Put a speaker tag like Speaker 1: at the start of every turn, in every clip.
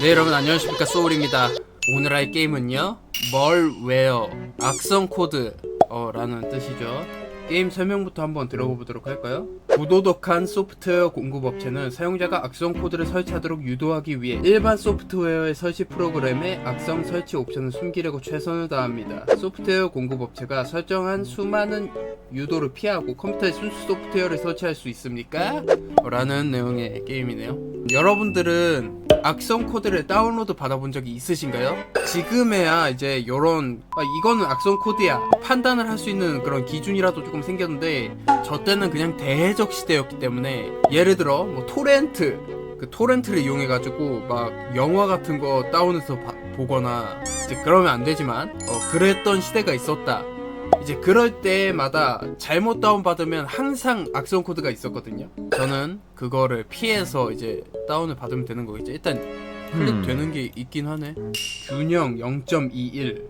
Speaker 1: 네 여러분 안녕하십니까 소울입니다 오늘 할 게임은요 멀웨어 악성 코드 어, 라는 뜻이죠 게임 설명부터 한번 들어보도록 할까요? 부도덕한 소프트웨어 공급업체는 사용자가 악성 코드를 설치하도록 유도하기 위해 일반 소프트웨어의 설치 프로그램에 악성 설치 옵션을 숨기려고 최선을 다합니다. 소프트웨어 공급업체가 설정한 수많은 유도를 피하고 컴퓨터에 순수 소프트웨어를 설치할 수 있습니까? 라는 내용의 게임이네요. 여러분들은 악성 코드를 다운로드 받아본 적이 있으신가요? 지금에야 이제 요런 아, 이거는 악성 코드야 판단을 할 수 있는 그런 기준이라도 조금 생겼는데 저 때는 그냥 대해적 시대였기 때문에 예를 들어 뭐 토렌트 그 토렌트를 이용해 가지고 막 영화 같은 거 다운해서 봐- 보거나 이제 그러면 안 되지만 어, 그랬던 시대가 있었다. 이제 그럴 때마다 잘못 다운받으면 항상 악성 코드가 있었거든요. 저는 그거를 피해서 이제 다운을 받으면 되는 거겠죠. 일단 클릭되는 게 있긴 하네. 균형 0.21.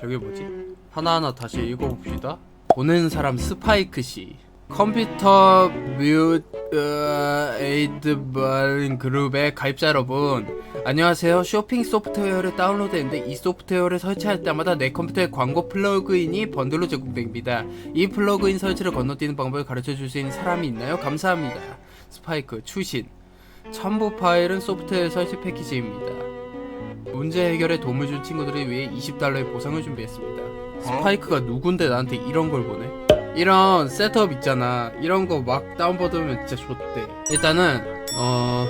Speaker 1: 저게 뭐지? 하나하나 다시 읽어봅시다. 보낸 사람 스파이크 씨. 컴퓨터 뮤 어, 에이드 그룹의 가입자 여러분 안녕하세요. 쇼핑 소프트웨어를 다운로드했는데 이 소프트웨어를 설치할 때마다 내 컴퓨터에 광고 플러그인이 번들로 제공됩니다. 이 플러그인 설치를 건너뛰는 방법을 가르쳐 줄 수 있는 사람이 있나요? 감사합니다. 스파이크 추신. 첨부 파일은 소프트웨어 설치 패키지입니다. 문제 해결에 도움을 준 친구들을 위해 20달러의 보상을 준비했습니다. 스파이크가 누군데 나한테 이런 걸 보내? 이런 셋업 있잖아. 이런 거 막 다운받으면 진짜 좋대. 일단은 어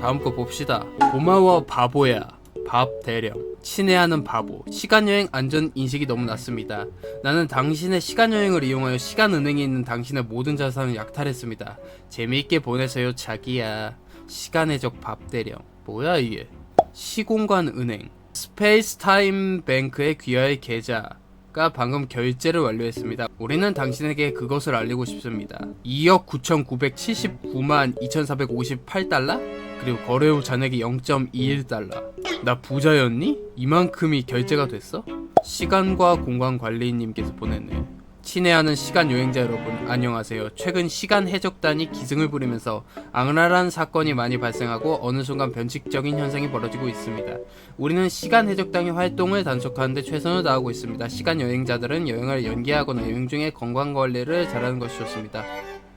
Speaker 1: 다음 거 봅시다. 고마워 바보야. 밥 대령. 친애하는 바보. 시간여행 안전 인식이 너무 낮습니다. 나는 당신의 시간여행을 이용하여 시간은행에 있는 당신의 모든 자산을 약탈했습니다. 재미있게 보내세요 자기야. 시간의 적 밥 대령. 뭐야 이게? 시공간 은행. 스페이스 타임 뱅크의 귀하의 계좌 가 방금 결제를 완료했습니다. 우리는 당신에게 그것을 알리고 싶습니다. 2억 9,979만 2,458달러? 그리고 거래 후 잔액이 0.21달러. 나 부자였니? 이만큼이 결제가 됐어? 시간과 공간 관리인님께서 보냈네. 친애하는 시간 여행자 여러분 안녕하세요. 최근 시간 해적단이 기승을 부리면서 악랄한 사건이 많이 발생하고 어느 순간 변칙적인 현상이 벌어지고 있습니다. 우리는 시간 해적단의 활동을 단속하는데 최선을 다하고 있습니다. 시간 여행자들은 여행을 연기하거나 여행 중에 건강 관리를 잘하는 것이 좋습니다.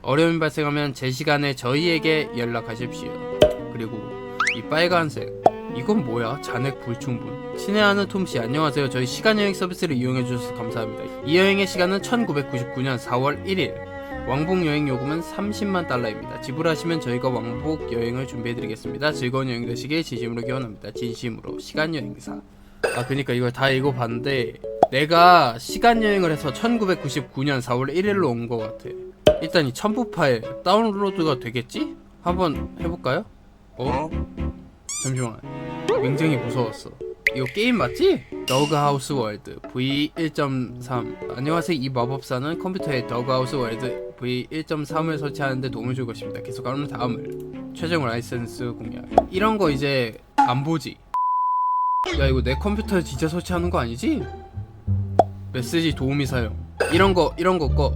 Speaker 1: 어려움이 발생하면 제 시간에 저희에게 연락하십시오. 그리고 이 빨간색 이건 뭐야? 잔액 불충분. 친애하는 톰씨 안녕하세요. 저희 시간여행 서비스를 이용해 주셔서 감사합니다. 이 여행의 시간은 1999년 4월 1일. 왕복 여행 요금은 30만 달러입니다. 지불하시면 저희가 왕복 여행을 준비해 드리겠습니다. 즐거운 여행 되시길 진심으로 기원합니다. 진심으로 시간 여행사. 아 그니까 이걸 다 읽어봤는데 내가 시간 여행을 해서 1999년 4월 1일로 온 것 같아. 일단 이 첨부 파일 다운로드가 되겠지? 한번 해볼까요? 어? 잠시만. 굉장히 무서웠어. 이거 게임 맞지? 더그하우스 월드 V1.3 안녕하세요. 이 마법사는 컴퓨터에 더그하우스 월드 V1.3을 설치하는데 도움을 줄 것입니다. 계속하는 다음을. 최종 라이센스 공략. 이런 거 이제 안 보지. 야 이거 내 컴퓨터에 진짜 설치하는 거 아니지? 메시지 도우미 사용. 이런 거 이런 거거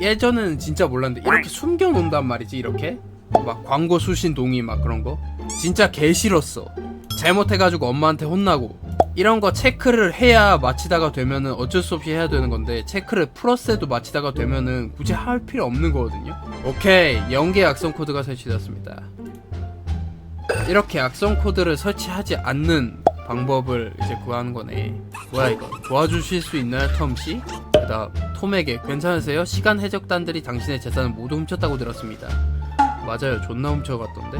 Speaker 1: 예전에는 진짜 몰랐는데 이렇게 숨겨 놓는단 말이지 이렇게? 막 광고 수신 동의 막 그런 거 진짜 개 싫었어. 잘못해가지고 엄마한테 혼나고. 이런 거 체크를 해야 마치다가 되면은 어쩔 수 없이 해야 되는 건데 체크를 플러스해도 마치다가 되면은 굳이 할 필요 없는 거거든요. 오케이. 연계 악성 코드가 설치되었습니다. 이렇게 악성 코드를 설치하지 않는 방법을 이제 구하는 거네. 뭐야 이거? 도와주실 수 있나요 톰 씨? 그다음 톰에게 괜찮으세요? 시간 해적단들이 당신의 재산을 모두 훔쳤다고 들었습니다 맞아요 존나 훔쳐갔던데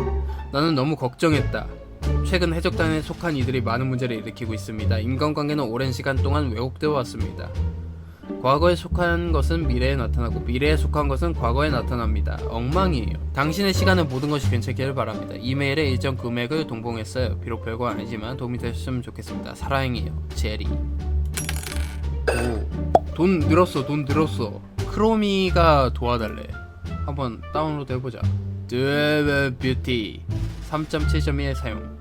Speaker 1: 나는 너무 걱정했다 최근 해적단에 속한 이들이 많은 문제를 일으키고 있습니다. 인간관계는 오랜 시간 동안 왜곡되어 왔습니다. 과거에 속한 것은 미래에 나타나고 미래에 속한 것은 과거에 나타납니다. 엉망이에요. 당신의 시간은 모든 것이 괜찮기를 바랍니다. 이메일에 일정 금액을 동봉했어요. 비록 별거 아니지만 도움이 되셨으면 좋겠습니다. 사랑해요. 제리. 오, 돈 늘었어. 돈 늘었어. 크로미가 도와달래. 한번 다운로드 해보자. 드웨 뷰티 3.7.1 사용.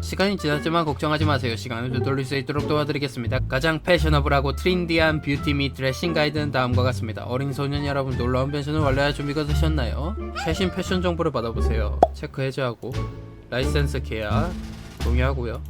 Speaker 1: 시간이 지났지만 걱정하지 마세요. 시간을 되돌릴 수 있도록 도와드리겠습니다. 가장 패셔너블하고 트렌디한 뷰티 및 드레싱 가이드는 다음과 같습니다. 어린 소년 여러분 놀라운 변신을 완료할 준비가 되셨나요? 최신 패션 정보를 받아보세요. 체크 해제하고 라이센스 계약 동의하고요.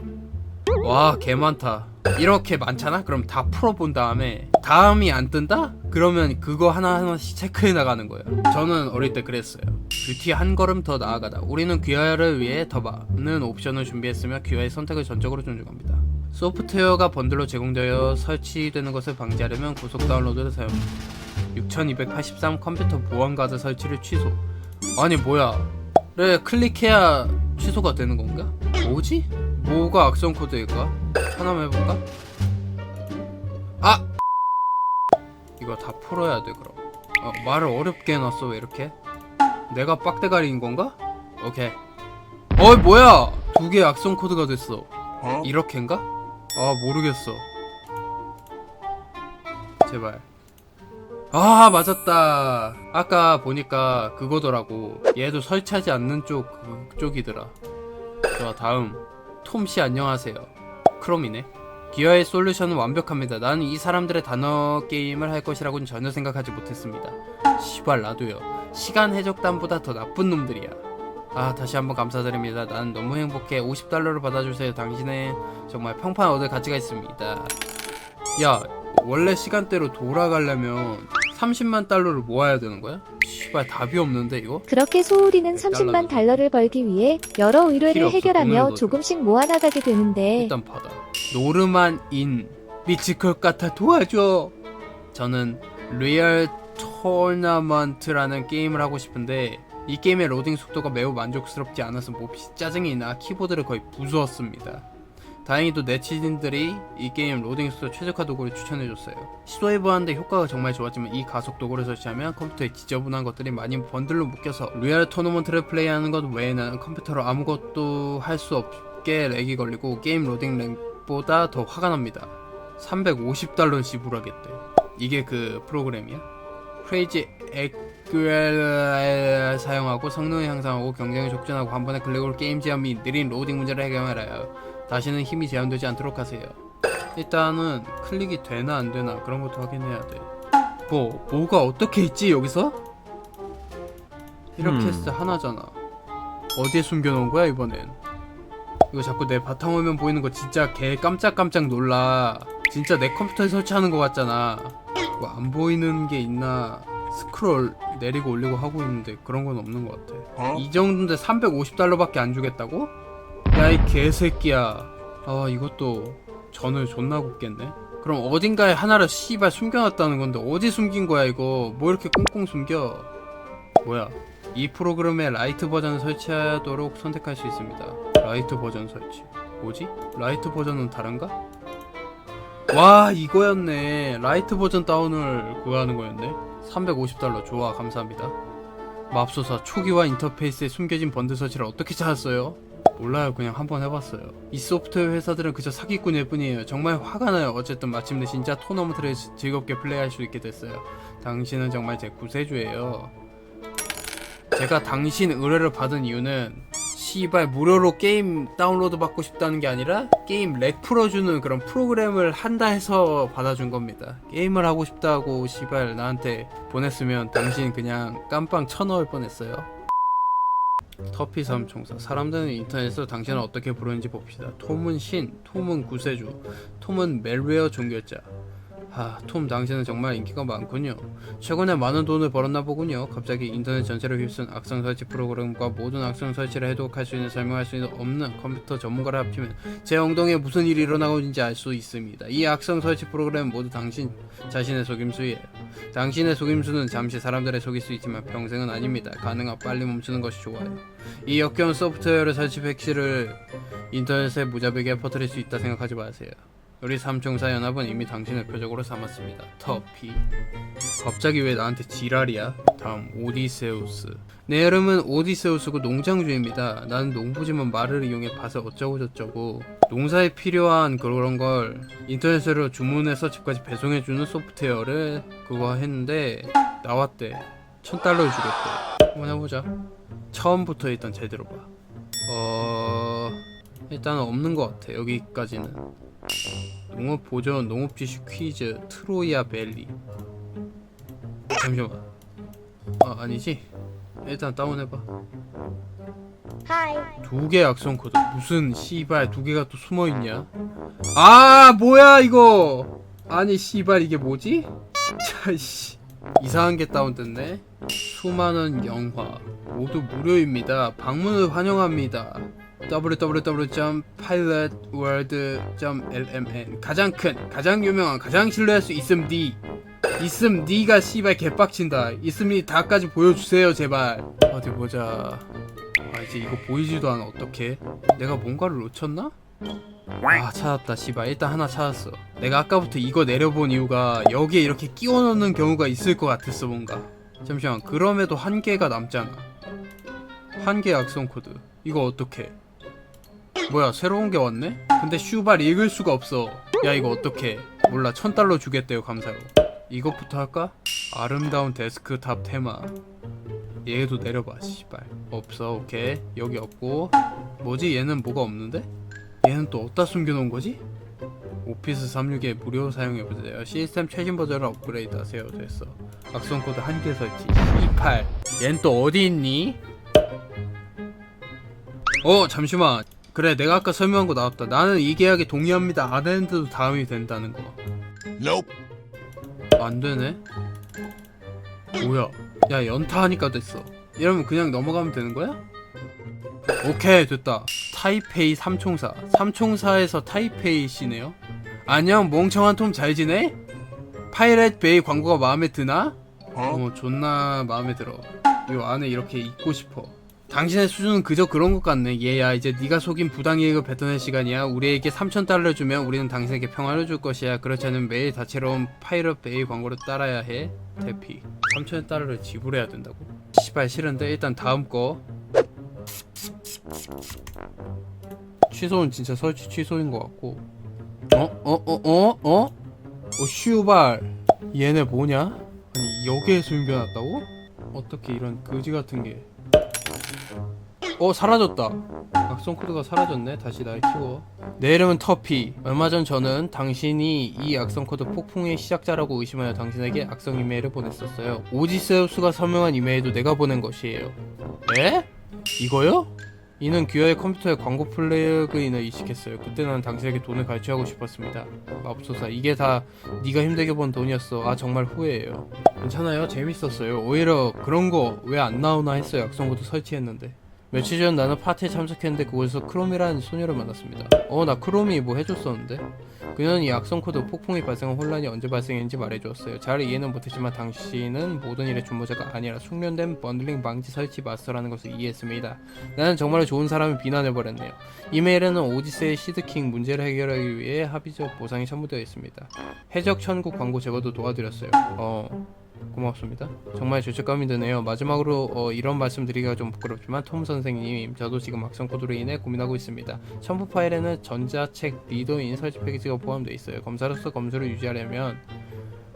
Speaker 1: 와, 개 많다. 이렇게 많잖아? 그럼 다 풀어본 다음에 다음이 안 뜬다? 그러면 그거 하나하나씩 체크해 나가는 거예요. 저는 어릴 때 그랬어요. 뷰티 한 걸음 더 나아가다. 우리는 귀화를 위해 더 많은 옵션을 준비했으며 귀화의 선택을 전적으로 존중합니다. 소프트웨어가 번들로 제공되어 설치되는 것을 방지하려면 고속 다운로드를 사용. 6283 컴퓨터 보안 가드 설치를 취소. 아니 뭐야? 그래 클릭해야 취소가 되는 건가? 뭐지? 뭐가 악성 코드일까? 하나만 해볼까? 아! 이거 다 풀어야 돼 그럼. 어, 말을 어렵게 해놨어 왜 이렇게? 내가 빡대가리인 건가? 오케이. 어이 뭐야? 두개 악성 코드가 됐어. 이렇게인가? 아 모르겠어. 제발. 아 맞았다. 아까 보니까 그거더라고. 얘도 설치하지 않는 쪽 그쪽이더라. 좋아 다음. 톰씨 안녕하세요. 크롬이네. 기어의 솔루션은 완벽합니다. 나는 이 사람들의 단어 게임을 할 것이라고는 전혀 생각하지 못했습니다. 시발 나도요. 시간 해적단보다 더 나쁜 놈들이야. 아 다시 한번 감사드립니다. 나는 너무 행복해. 50달러를 받아주세요. 당신의 정말 평판 얻을 가치가 있습니다. 야 원래 시간대로 돌아가려면 30만 달러를 모아야 되는 거야? 시발 답이 없는데 이거?
Speaker 2: 그렇게 소울이는
Speaker 1: 네,
Speaker 2: 30만 달러를 벌기 위해 여러
Speaker 1: 필요
Speaker 2: 의뢰를
Speaker 1: 없어. 돈을
Speaker 2: 해결하며
Speaker 1: 넣어줘.
Speaker 2: 조금씩 모아나가게 되는데
Speaker 1: 일단 받아. 노르만 인 미칠 것 같아 도와줘. 저는 리얼 토너먼트라는 게임을 하고 싶은데 이 게임의 로딩 속도가 매우 만족스럽지 않아서 몹시 짜증이 나 키보드를 거의 부수었습니다. 다행히도 네티즌들이 이 게임 로딩 속도 최적화 도구를 추천해줬어요. 시도해보았는데 효과가 정말 좋았지만 이 가속 도구를 설치하면 컴퓨터에 지저분한 것들이 많이 번들로 묶여서 리얼 토너먼트를 플레이하는 것 외에는 컴퓨터로 아무것도 할 수 없게 렉이 걸리고 게임 로딩 렉보다 더 화가 납니다. 350달러 지불하겠대. 이게 그 프로그램이야? 크레이지 엑그엘 사용하고 성능을 향상하고 경쟁을 촉진하고 한 번에 클릭으로 게임 및 느린 로딩 문제를 해결하여 다시는 힘이 제한되지 않도록 하세요. 일단은 클릭이 되나 안 되나 그런 것도 확인해야 돼. 뭐 뭐가 어떻게 있지 여기서? 이렇게
Speaker 3: 음.
Speaker 1: 했을 때 하나잖아. 어디에 숨겨놓은 거야 이번엔? 이거 자꾸 내 바탕화면 보이는 거 진짜 개 깜짝깜짝 놀라. 진짜 내 컴퓨터에 설치하는 거 같잖아. 뭐 안 보이는 게 있나? 스크롤 내리고 올리고 하고 있는데 그런 건 없는 것 같아. 이 정도인데 350달러밖에 안 주겠다고? 야 이 개새끼야. 아 이것도 전을 존나 굽겠네. 그럼 어딘가에 하나를 씨발 숨겨놨다는 건데 어디 숨긴 거야 이거? 뭐 이렇게 꽁꽁 숨겨? 뭐야? 이 프로그램의 라이트 버전을 설치하도록 선택할 수 있습니다. 라이트 버전 설치. 뭐지? 라이트 버전은 다른가? 와 이거였네. 라이트 버전 다운을 구하는 거였네. 350달러 좋아 감사합니다. 맙소사 초기화 인터페이스에 숨겨진 번드 설치를 어떻게 찾았어요? 몰라요. 그냥 한번 해봤어요. 이 소프트웨어 회사들은 그저 사기꾼일 뿐이에요. 정말 화가 나요. 어쨌든 마침내 진짜 토너먼트를 즐- 즐겁게 플레이할 수 있게 됐어요. 당신은 정말 제 구세주예요. 제가 당신 의뢰를 받은 이유는 시발 무료로 게임 다운로드 받고 싶다는 게 아니라 게임 렉 풀어주는 그런 프로그램을 한다 해서 받아준 겁니다. 게임을 하고 싶다고 시발 나한테 보냈으면 당신 그냥 깜빵 쳐넣을 뻔했어요. 터피 삼총사 사람들은 인터넷에서 당신을 어떻게 부르는지 봅시다. 톰은 신, 톰은 구세주, 톰은 멜웨어 종결자. 하, 톰 당신은 정말 인기가 많군요. 최근에 많은 돈을 벌었나 보군요. 갑자기 인터넷 전체를 휩쓴 악성 설치 프로그램과 모든 악성 설치를 해독할 수 있는 설명할 수 있는 없는 컴퓨터 전문가를 합치면 제 엉덩이에 무슨 일이 일어나고 있는지 알 수 있습니다. 이 악성 설치 프로그램은 모두 당신 자신의 속임수예요. 당신의 속임수는 잠시 사람들을 속일 수 있지만 평생은 아닙니다. 가능한 빨리 멈추는 것이 좋아요. 이 역겨운 소프트웨어를 설치 백시를 인터넷에 무자비하게 퍼뜨릴 수 있다 생각하지 마세요. 우리 삼총사 연합은 이미 당신을 표적으로 삼았습니다. 터피. 갑자기 왜 나한테 지랄이야? 다음 오디세우스. 내 이름은 오디세우스고 농장주입니다. 나는 농부지만 말을 이용해 밭을 어쩌고 저쩌고 농사에 필요한 그런 걸 인터넷으로 주문해서 집까지 배송해주는 소프트웨어를 그거 했는데 나왔대. 천 달러 주겠대. 한번 해보자. 처음부터 일단 제대로 봐. 어 일단은 없는 것 같아. 여기까지는. 농업 보전, 농업 지식 퀴즈, 트로이아 밸리. 잠시만. 아 아니지? 일단 다운해봐. 두개 악성 코드 무슨 씨발 두 개가 또 숨어 있냐? 아 뭐야 이거? 아니 씨발 이게 뭐지? 자씨 이상한 게 다운됐네. 수많은 영화 모두 무료입니다. 방문을 환영합니다. www.pilotworld.lmn 가장 큰, 가장 유명한, 가장 신뢰할 수 있음 니 있음 니가 씨발 개빡친다. 있음이 다까지 보여주세요 제발. 어디 보자. 아 이제 이거 보이지도 않아. 어떡해? 내가 뭔가를 놓쳤나? 아 찾았다 씨발. 일단 하나 찾았어. 내가 아까부터 이거 내려본 이유가 여기에 이렇게 끼워 넣는 경우가 있을 것 같았어 뭔가. 잠시만. 그럼에도 한 개가 남잖아. 한 개 악성 코드. 이거 어떡해 뭐야 새로운 게 왔네? 근데 슈발 읽을 수가 없어. 야 이거 어떡해? 몰라 천 달러 주겠대요 감사로. 이것부터 할까? 아름다운 데스크탑 테마. 얘도 내려봐 씨발. 없어 오케이. 여기 없고. 뭐지? 얘는 뭐가 없는데? 얘는 또 어디다 숨겨놓은 거지? 오피스 36에 무료 사용해보세요. 시스템 최신 버전을 업그레이드 하세요. 됐어. 악성 코드 한 개 설치. 28 얘는 또 어디 있니? 어 잠시만 그래 내가 아까 설명한 거 나왔다 나는 이 계약에 동의합니다 안 했는데도 다음이 된다는 거
Speaker 3: Nope.
Speaker 1: 안 되네. 뭐야? 야 연타하니까 됐어. 이러면 그냥 넘어가면 되는 거야? 오케이 됐다. 타이페이 삼총사. 삼총사에서 타이페이 씨네요. 안녕 멍청한 톰 잘 지내? 파이렛 베이 광고가 마음에 드나? 어 존나 마음에 들어. 요 안에 이렇게 입고 싶어. 당신의 수준은 그저 그런 것 같네. 얘야 이제 네가 속인 부당이익을 뱉어낼 시간이야. 우리에게 3천 달러 주면 우리는 당신에게 평화를 줄 것이야. 그렇지 않으면 매일 다채로운 파이럿 베이 광고를 따라야 해. 대피. 3천 달러를 지불해야 된다고? 시발 싫은데 일단 다음 거. 취소는 진짜 설치 취소인 것 같고. 어? 어? 어? 어? 어? 어 슈발. 얘네 뭐냐? 아니 여기에 숨겨놨다고? 어떻게 이런 거지 같은 게. 어 사라졌다. 악성 코드가 사라졌네. 다시 날 키워. 내 이름은 터피. 얼마 전 저는 당신이 이 악성 코드 폭풍의 시작자라고 의심하여 당신에게 악성 이메일을 보냈었어요. 오지세우스가 설명한 이메일도 내가 보낸 것이에요. 에? 이거요? 이는 귀하의 컴퓨터에 광고 플래그인을 이식했어요. 그때 난 당신에게 돈을 갈취하고 싶었습니다. 맙소사. 이게 다 네가 힘들게 번 돈이었어. 아 정말 후회해요. 괜찮아요. 재밌었어요. 오히려 그런 거 왜 안 나오나 했어요. 악성 코드 설치했는데 며칠 전 나는 파티에 참석했는데 그곳에서 크롬이라는 소녀를 만났습니다. 어, 나 크롬이 뭐 해줬었는데? 그녀는 이 악성 코드 폭풍이 발생한 혼란이 언제 발생했는지 말해주었어요. 잘 이해는 못했지만 당신은 모든 일의 준모자가 아니라 숙련된 번들링 방지 설치 마스터라는 것을 이해했습니다. 나는 정말 좋은 사람을 비난해버렸네요. 이메일에는 오디세이 시드킹 문제를 해결하기 위해 합의적 보상이 첨부되어 있습니다. 해적 천국 광고 제거도 도와드렸어요. 어... 고맙습니다. 정말 죄책감이 드네요. 마지막으로 어, 이런 말씀드리기가 좀 부끄럽지만 톰 선생님, 저도 지금 악성 코드로 인해 고민하고 있습니다. 첨부 파일에는 전자책 리더인 설치 패키지가 포함되어 있어요. 검사로서 검수를 유지하려면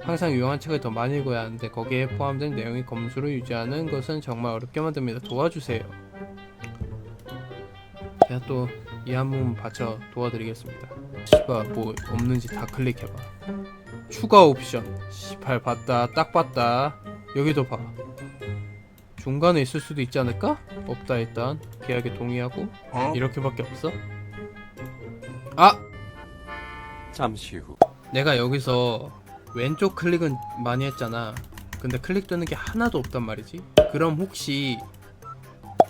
Speaker 1: 항상 유용한 책을 더 많이 읽어야 하는데 거기에 포함된 내용이 검수를 유지하는 것은 정말 어렵게 만듭니다. 도와주세요. 제가 또 이한몸 바쳐 도와드리겠습니다. 씨발 뭐 없는지 다 클릭해봐. 추가 옵션. 시발 봤다. 딱 봤다. 여기도 봐. 중간에 있을 수도 있지 않을까? 없다 일단. 계약에 동의하고.
Speaker 3: Huh?
Speaker 1: 이렇게밖에 없어? 아!
Speaker 4: 잠시 후.
Speaker 1: 내가 여기서 왼쪽 클릭은 많이 했잖아. 근데 클릭되는 게 하나도 없단 말이지. 그럼 혹시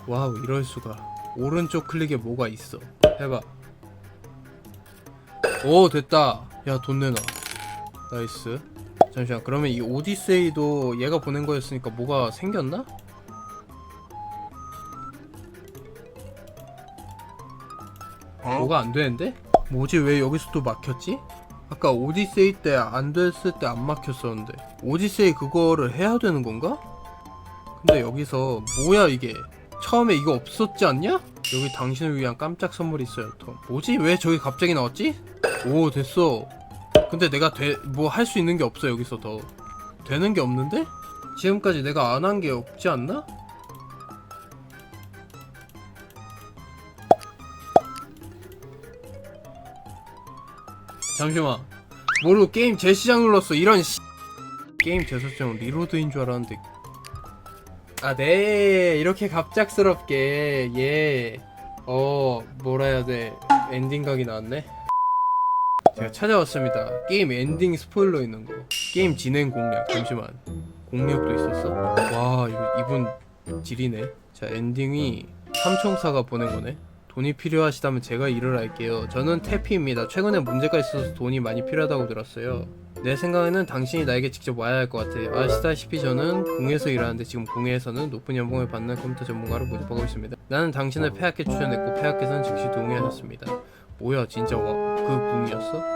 Speaker 1: 와우 이럴 수가. 오른쪽 클릭에 뭐가 있어? 해봐. 오 됐다. 야 돈 내놔 나이스 잠시만 그러면 이 오디세이도 얘가 보낸 거였으니까 뭐가 생겼나?
Speaker 3: Huh?
Speaker 1: 뭐가 안 되는데? 뭐지 왜 여기서 또 막혔지? 아까 오디세이 때 안 됐을 때 안 막혔었는데 오디세이 그거를 해야 되는 건가? 근데 여기서 뭐야 이게 처음에 이거 없었지 않냐? 여기 당신을 위한 깜짝 선물이 있어요 더 뭐지 왜 저기 갑자기 나왔지? 오 됐어 근데 내가 뭐 할 수 있는 게 없어 여기서 더 되는 게 없는데? 지금까지 내가 안 한 게 없지 않나? 잠시만 모르고 게임 재시작 눌렀어 이런 씨 게임 재설정 리로드인 줄 알았는데 아, 네. 이렇게 갑작스럽게, 예. 어, 뭐라 해야 돼. 엔딩 각이 나왔네. 제가 찾아왔습니다. 게임 엔딩 스포일러 있는 거. 게임 진행 공략. 잠시만. 공략도 있었어? 와, 이분 지리네. 자, 엔딩이 삼총사가 보낸 거네. 돈이 필요하시다면 제가 일을 할게요. 저는 태피입니다. 최근에 문제가 있어서 돈이 많이 필요하다고 들었어요. 내 생각에는 당신이 나에게 직접 와야 할 것 같아요. 아시다시피 저는 공에서 일하는데 지금 공에서는 높은 연봉을 받는 컴퓨터 전문가로 모집하고 있습니다. 나는 당신을 폐하께 추천했고 폐하께서는 즉시 동의하셨습니다. 뭐야 진짜 와, 그 분이었어?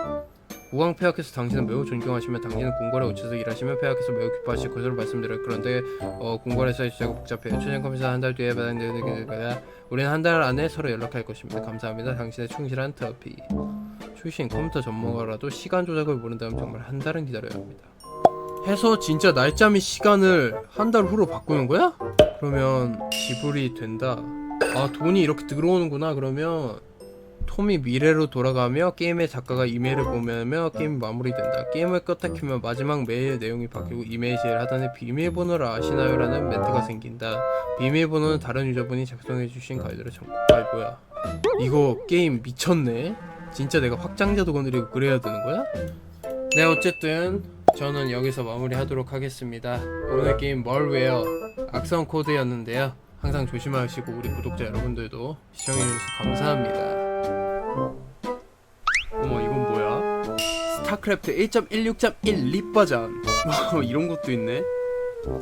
Speaker 1: 우왕 폐하께서 당신을 매우 존경하시며 당신은 궁궐에 오셔서 일하시며 폐하께서 매우 기뻐하실 것으로 말씀드려요. 그런데 어, 궁궐에서의 주제가 복잡해요. 최종 컴퓨터 한달 뒤에 받는 우리는 한 달 안에 서로 연락할 것입니다. 감사합니다. 당신의 충실한 터피. 출신 컴퓨터 전문가라도 시간 조작을 모른다면 정말 한 달은 기다려야 합니다. 해서 진짜 날짜 및 시간을 한 달 후로 바꾸는 거야? 그러면 지불이 된다. 아 돈이 이렇게 들어오는구나. 그러면 톰이 미래로 돌아가며 게임의 작가가 이메일을 보내며 게임이 마무리된다. 게임을 껐다 키면 마지막 메일 내용이 바뀌고 이메일 제일 하단에 비밀번호를 아시나요? 라는 멘트가 생긴다. 비밀번호는 다른 유저분이 작성해주신 가이드를 참고. 아이 뭐야. 이거 게임 미쳤네. 진짜 내가 확장자 도 건드리고 그래야 되는 거야? 네 어쨌든 저는 여기서 마무리하도록 하겠습니다. 오늘 게임 멀웨어 악성 코드였는데요. 항상 조심하시고 우리 구독자 여러분들도 시청해주셔서 감사합니다. 어머 이건 뭐야? 스타크래프트 1.16.1 립버전 어, 이런 것도 있네.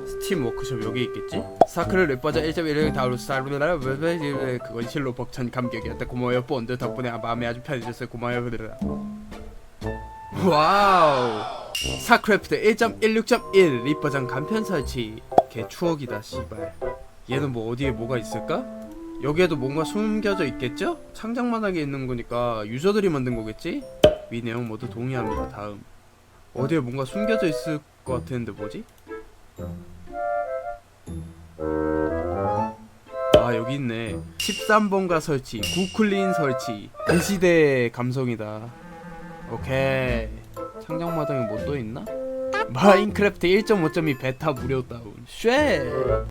Speaker 1: 스팀 워크숍 여기 있겠지? 사크를 랩버전 1.1을 다루로 스타르라 그건 실로 벅찬 감격이었다 고마워요 본드 덕분에 마음이 아주 편해졌어요 고마워요 와우 사크래프트 1.16.1 립버전 간편 설치 개 추억이다 씨발 얘는 뭐 어디에 뭐가 있을까? 여기에도 뭔가 숨겨져 있겠죠? 창작 만하게 있는 거니까 유저들이 만든 거겠지? 위 내용 모두 동의합니다 다음 어디에 뭔가 숨겨져 있을 것 같은데 뭐지? 아 여기 있네 13번가 설치 구클린 설치 그 시대의 감성이다 오케이 창작마당에 뭐 또 있나? 마인크래프트 1.5.2 베타 무료 다운 쉐